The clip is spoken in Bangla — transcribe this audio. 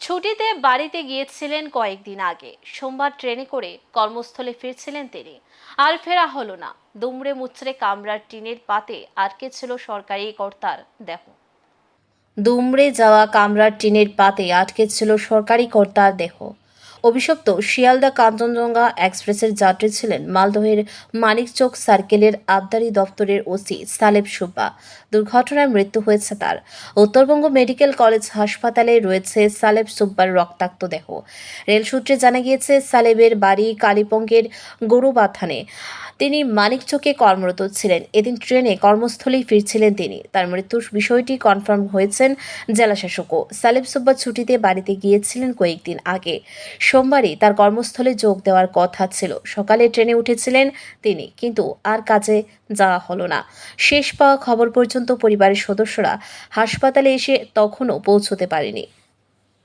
ছুটিতে বাড়িতে গিয়েছিলেন কয়েকদিন আগে। সোমবার ট্রেনে করে কর্মস্থলে ফিরছিলেন তিনি। আর ফেরা হলো না। দুমড়ে মুচড়ে কামরার টিনের পাতে আটকে ছিল সরকারি কর্তার দেহ। দুমড়ে যাওয়া কামরার টিনের পাতে আটকে ছিল সরকারি কর্তার দেহ। অভিশপ্ত শিয়ালদা কাঞ্চনজঙ্ঘা এক্সপ্রেসের যাত্রী ছিলেন মালদহের মানিকচক সার্কেলের আবদারি দপ্তরের ওসি সালেব সুব্বা। দুর্ঘটনায় মৃত্যু হয়েছে তার। উত্তরবঙ্গ মেডিকেল কলেজ হাসপাতালে রয়েছে সালেব সুব্বার রক্তাক্ত দেহ। রেল সূত্রে জানা গিয়েছে, সালেবের বাড়ি কালীপঙ্গের গরুবাথানে। তিনি মানিকচকে কর্মরত ছিলেন। এদিন ট্রেনে কর্মস্থলেই ফিরছিলেন তিনি। তার মৃত্যুর বিষয়টি কনফার্ম হয়েছেন জেলাশাসকও সালেব সুব্বা ছুটিতে বাড়িতে গিয়েছিলেন কয়েকদিন আগে। সোমবারই তার কর্মস্থলে যোগ দেওয়ার কথা ছিল। সকালে ট্রেনে উঠেছিলেন তিনি, কিন্তু আর কাজে যাওয়া হলো না। শেষ পাওয়া খবর পর্যন্ত পরিবারের সদস্যরা হাসপাতালে এসে তখনও পৌঁছতে পারেনি।